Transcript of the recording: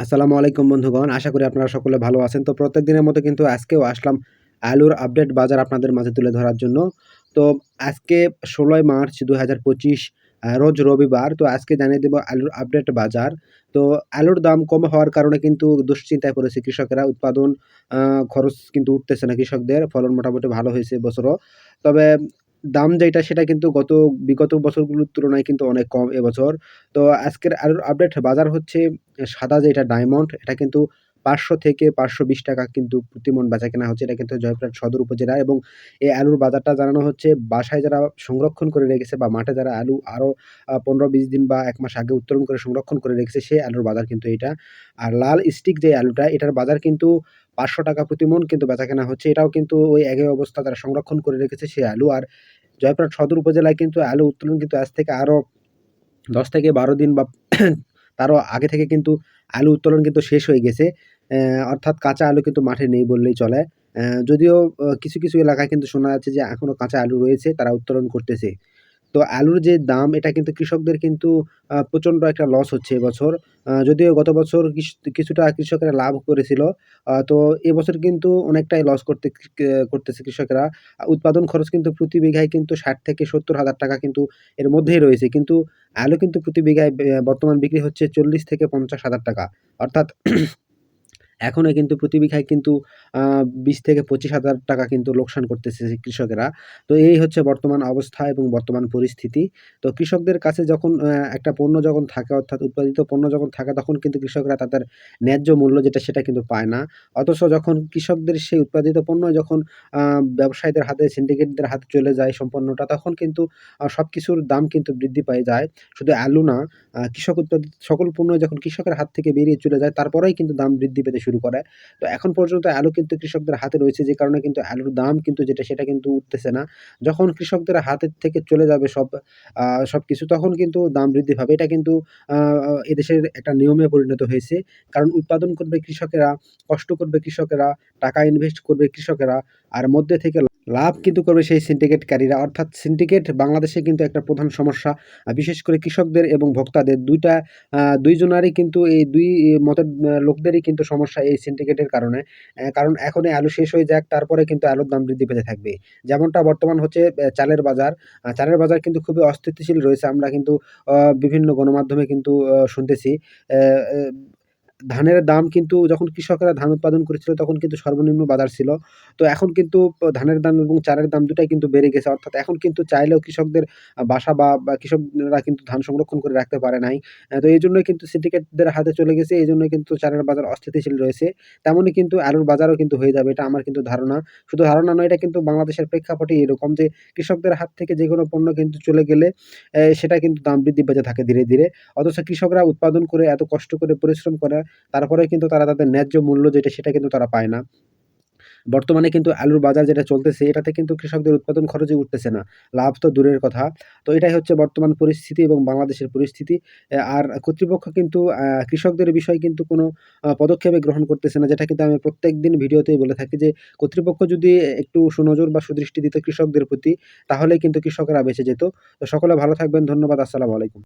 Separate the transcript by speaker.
Speaker 1: আসসালামু আলাইকুম বন্ধুগণ। আশা করি আপনারা সকলে ভালো আছেন। তো প্রত্যেক দিনের মতো কিন্তু আজকেও আসলাম আলুর আপডেট বাজার আপনাদের মাঝে তুলে ধরার জন্য। তো আজকে ১৬ই মার্চ ২০২৫ আ রোজ রবিবার। তো আজকে জানিয়ে দেব আলুর আপডেট বাজার। তো আলুর দাম কম হওয়ার কারণে কিন্তু দুশ্চিন্তায় পড়েছে কৃষকেরা। উৎপাদন খরচ কিন্তু উঠতেছে না কৃষকদের। ফলন মোটামুটি ভালো হয়েছে বছরও তবে দাম যেটা সেটা কিন্তু গত বিগত বছরগুলোর তুলনায় কিন্তু অনেক কম এবছর। তো আজকের আরও আপডেট বাজার হচ্ছে সাদা যেটা ডায়মন্ড এটা কিন্তু ৫০০ থেকে ৳৫২০ কিন্তু প্রতি মন বেচাকেনা হচ্ছে। এটা কিন্তু জয়পুরহাট সদর উপজেলা এবং এই আলুর বাজারটা জানানো হচ্ছে, বাসায় যারা সংরক্ষণ করে রেখেছে বা মাঠে যারা আলু আরও পনেরো ১৫-২০ দিন বা এক মাস আগে উত্তোলন করে সংরক্ষণ করে রেখেছে, সেই আলুর বাজার কিন্তু এটা আর লাল স্টিক যে আলুটা, এটার বাজার কিন্তু ৳৫০০ প্রতি মন কিন্তু বেচাকেনা হচ্ছে। এটাও কিন্তু ওই একই অবস্থা, তারা সংরক্ষণ করে রেখেছে সেই আলু। আর জয়পুরহাট সদর উপজেলায় কিন্তু আলু উত্তোলন কিন্তু আজ থেকে আরও দশ থেকে ১২ দিন বা তারও আগে থেকে কিন্তু আলু উত্তোলন কিন্তু শেষ হয়ে গেছে। অর্থাৎ কাঁচা আলু কিন্তু মাঠে নেই বললেই চলে। যদিও কিছু, কিছু এলাকায় কিন্তু শোনা যাচ্ছে যে এখনও কাঁচা আলু রয়েছে তারা উত্তোলন করতেছে। তো আলুর যে দাম এটা কিন্তু কৃষকদের কিন্তু প্রচণ্ড একটা লস হচ্ছে এবছর। যদিও গত বছর কিছুটা কৃষকেরা লাভ করেছিল। তো এবছর কিন্তু অনেকটাই লস করতে করতেছে কৃষকেরা। উৎপাদন খরচ কিন্তু প্রতি বিঘায় কিন্তু ষাট থেকে ৳৭০,০০০ কিন্তু এর মধ্যেই রয়েছে। কিন্তু আলু কিন্তু প্রতি বিঘায় বর্তমান বিক্রি হচ্ছে ৳৪০ থেকে ৳৫০,০০০ অর্থাৎ এখনও কিন্তু প্রতি বিঘায় কিন্তু বিশ থেকে পঁচিশ হাজার টাকা কিন্তু লোকসান করতেছে কৃষকেরা। তো এই হচ্ছে বর্তমান অবস্থা এবং বর্তমান পরিস্থিতি। তো কৃষকদের কাছে যখন একটা পণ্য যখন থাকে, অর্থাৎ উৎপাদিত পণ্য যখন থাকে, তখন কিন্তু কৃষকরা তাদের ন্যায্য মূল্য যেটা সেটা কিন্তু পায় না। অথচ যখন কৃষকদের সেই উৎপাদিত পণ্য যখন ব্যবসায়ীদের হাতে সিন্ডিকেটদের হাতে চলে যায় সম্পন্নটা, তখন কিন্তু সব কিছুর দাম কিন্তু বৃদ্ধি পেয়ে, যায়। শুধু আলু না কৃষক উৎপাদিত সকল পণ্য যখন কৃষকের হাত থেকে বেরিয়ে চলে যায়, তারপরেই কিন্তু দাম বৃদ্ধি পেতে শুরু করে। তো এখন পর্যন্ত আলু কিন্তু কৃষকদের হাতে রয়েছে যে কারণে কিন্তু আলুর দাম কিন্তু যেটা সেটা কিন্তু উঠতেছে না। যখন কৃষকদের হাতের থেকে চলে যাবে সব সব কিছু তখন কিন্তু দাম বৃদ্ধি পাবে। এটা কিন্তু এদেশের একটা নিয়মে পরিণত হয়েছে। কারণ উৎপাদন করবে কৃষকেরা, কষ্ট করবে কৃষকেরা, টাকা ইনভেস্ট করবে কৃষকেরা আর মধ্যে থেকে লাভ কিন্তু করবে সেই সিন্ডিকেটকারীরা। অর্থাৎ সিন্ডিকেট বাংলাদেশে কিন্তু একটা প্রধান সমস্যা। বিশেষ করে কৃষকদের এবং ভোক্তাদের ২ টা আ ২ জনারই কিন্তু এই দুই মতের লোকদেরই কিন্তু সমস্যা এই সিন্ডিকেটের কারণে। কারণ এখনই আলু শেষ হয়ে যাক, তারপরে কিন্তু আলুর দাম বৃদ্ধি পেতে থাকবে। যেমনটা বর্তমান হচ্ছে চালের বাজার। চালের বাজার কিন্তু খুবই অস্থিতিশীল রয়েছে। আমরা কিন্তু বিভিন্ন গণমাধ্যমে কিন্তু শুনতেছি। ধানের দাম কিন্তু যখন কৃষকেরা ধান উৎপাদন করেছিল তখন কিন্তু সর্বনিম্ন বাজার ছিল। তো এখন কিন্তু ধানের দাম এবং চালের দাম দুটাই কিন্তু বেড়ে গেছে। অর্থাৎ এখন কিন্তু চাইলেও কৃষকদের বাসা বা, কৃষকরা কিন্তু ধান সংরক্ষণ করে রাখতে পারে নাই। তো এই জন্যই কিন্তু সিন্ডিকেটদের হাতে চলে গেছে। এইজন্যই কিন্তু চালের বাজার অস্থিতিশীল রয়েছে। তেমনই কিন্তু আলুর বাজারও কিন্তু হয়ে যাবে। এটা আমার কিন্তু ধারণা। শুধু ধারণা নয় এটা কিন্তু বাংলাদেশের প্রেক্ষাপটেই এরকম যে কৃষকদের হাত থেকে যে কোনো পণ্য কিন্তু চলে গেলে সেটা কিন্তু দাম বৃদ্ধি পেতে থাকে ধীরে, ধীরে। অথচ কৃষকরা উৎপাদন করে এত কষ্ট করে পরিশ্রম করে তারপরেও কিন্তু তারা তাদের ন্যায্য মূল্য যেটা, সেটা কিন্তু তারা পায় না। বর্তমানে কিন্তু আলুর বাজার যেটা চলতেছে, এটাতে কিন্তু কৃষকদের উৎপাদন খরচই উঠতেছে না। লাভ তো দূরের কথা। তো এটাই হচ্ছে বর্তমান পরিস্থিতি এবং বাংলাদেশের পরিস্থিতি। আর কর্তৃপক্ষ কিন্তু কৃষকদের বিষয়ে কিন্তু কোনো, আ, পদক্ষেপই গ্রহণ করতেছে না। যেটা কিন্তু আমি প্রত্যেকদিন ভিডিওতেই বলে থাকি যে, কর্তৃপক্ষ যদি একটু সুনজর বা সুদৃষ্টি দিত কৃষকদের প্রতি, তাহলেই কিন্তু কৃষকরা বেঁচে যেত। তো সকলে ভালো থাকবেন। ধন্যবাদ। আসসালামু আলাইকুম।